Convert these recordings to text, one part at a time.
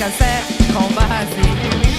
กระแสของบ้านสี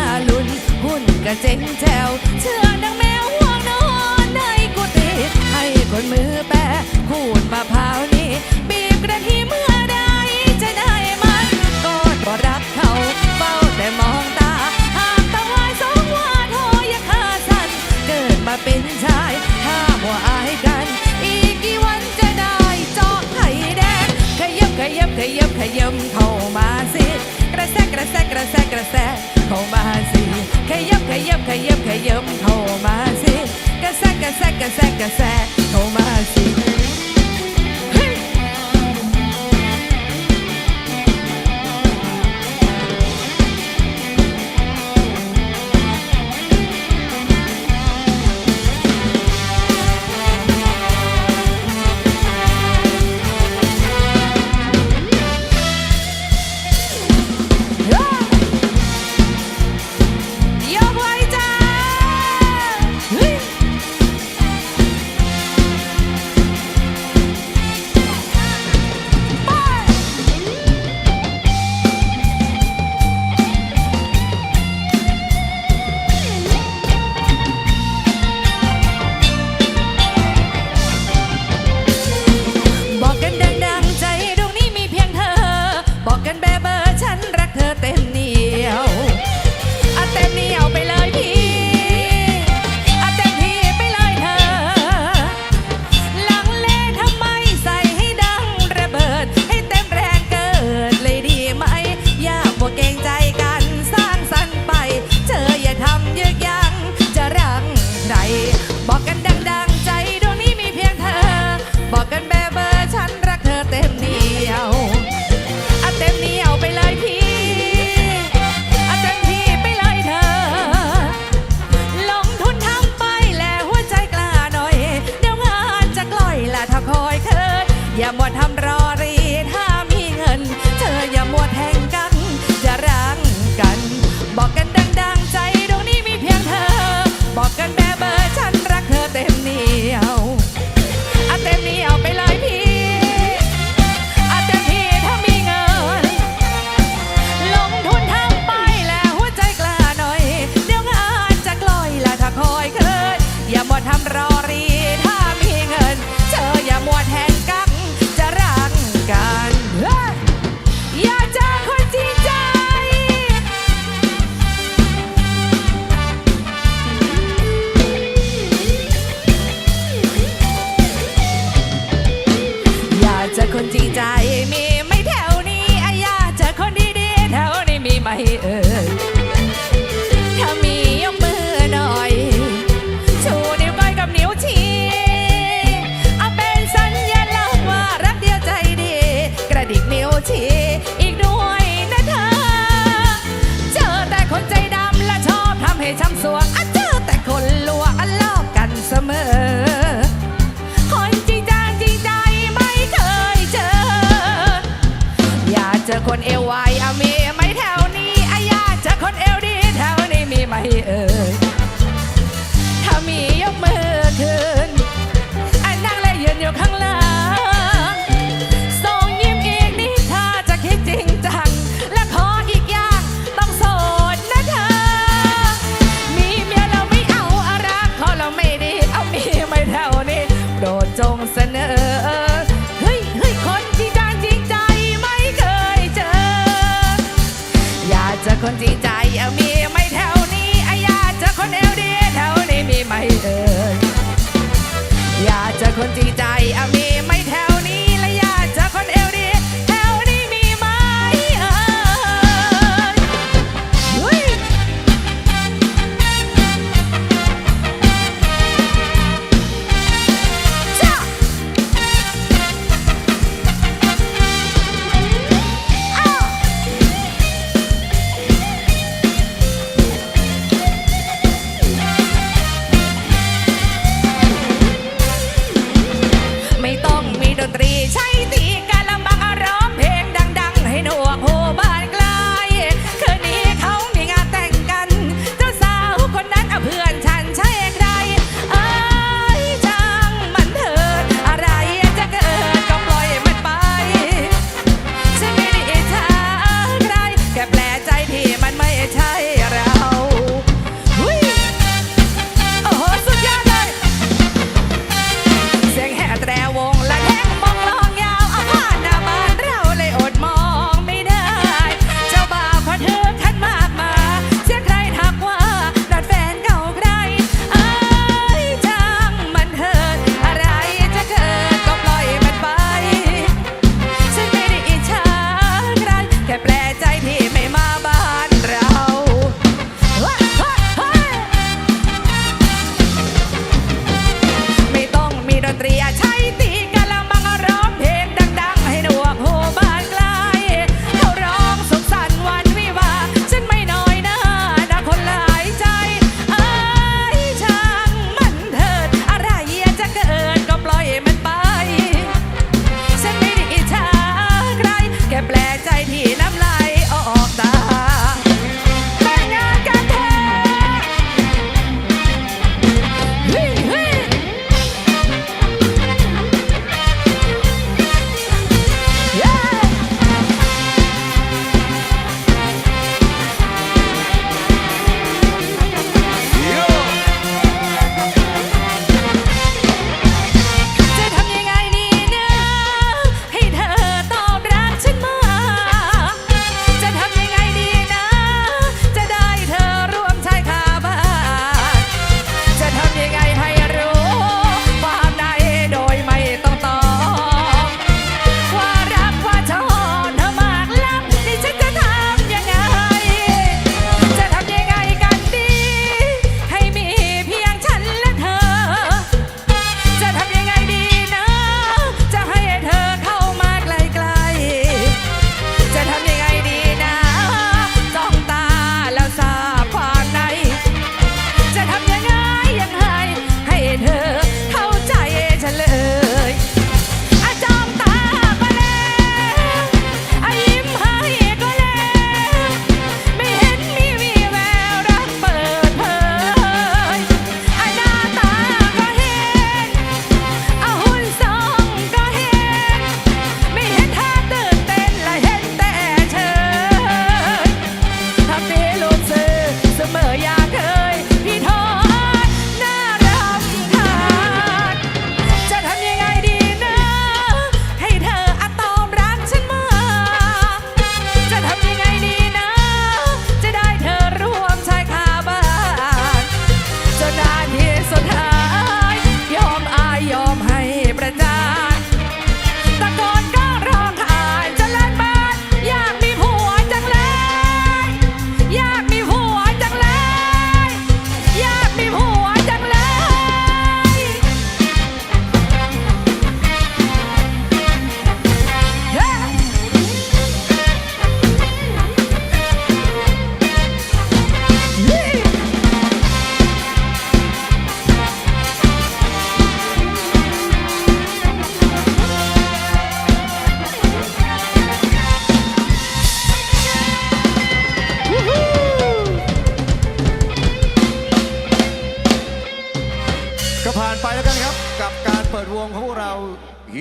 าลุนหุ่นกระเจ็งแจวเชื่อดังแมวห่วงนอนในกุฏิให้คนมือแปะขูดมะพร้าวนี้ บีบกระทีเมื่อใดจะได้มันก็บ่รักเขาเฝ้าแต่มองตาหากตะวายสองวัดโอยาฆ่าสัน เกิดมาเป็นชายถ้าหัวอายกัน อีกกี่วันจะได้จอกไข่แดงขยับขยับขยับขยับเข้ามาสิกระแซกกระแซกกระแซกกระแซ เข้ามาสิขยับขยับขยับขยับเข้ามาสิกระแซกกระแซกกระแซกกระแซเข้ามาสิ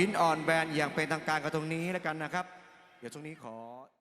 หินอ่อนแบนอย่างเป็นทางการกันตรงนี้แล้วกันนะครับ เดี๋ยวตรงนี้ขอ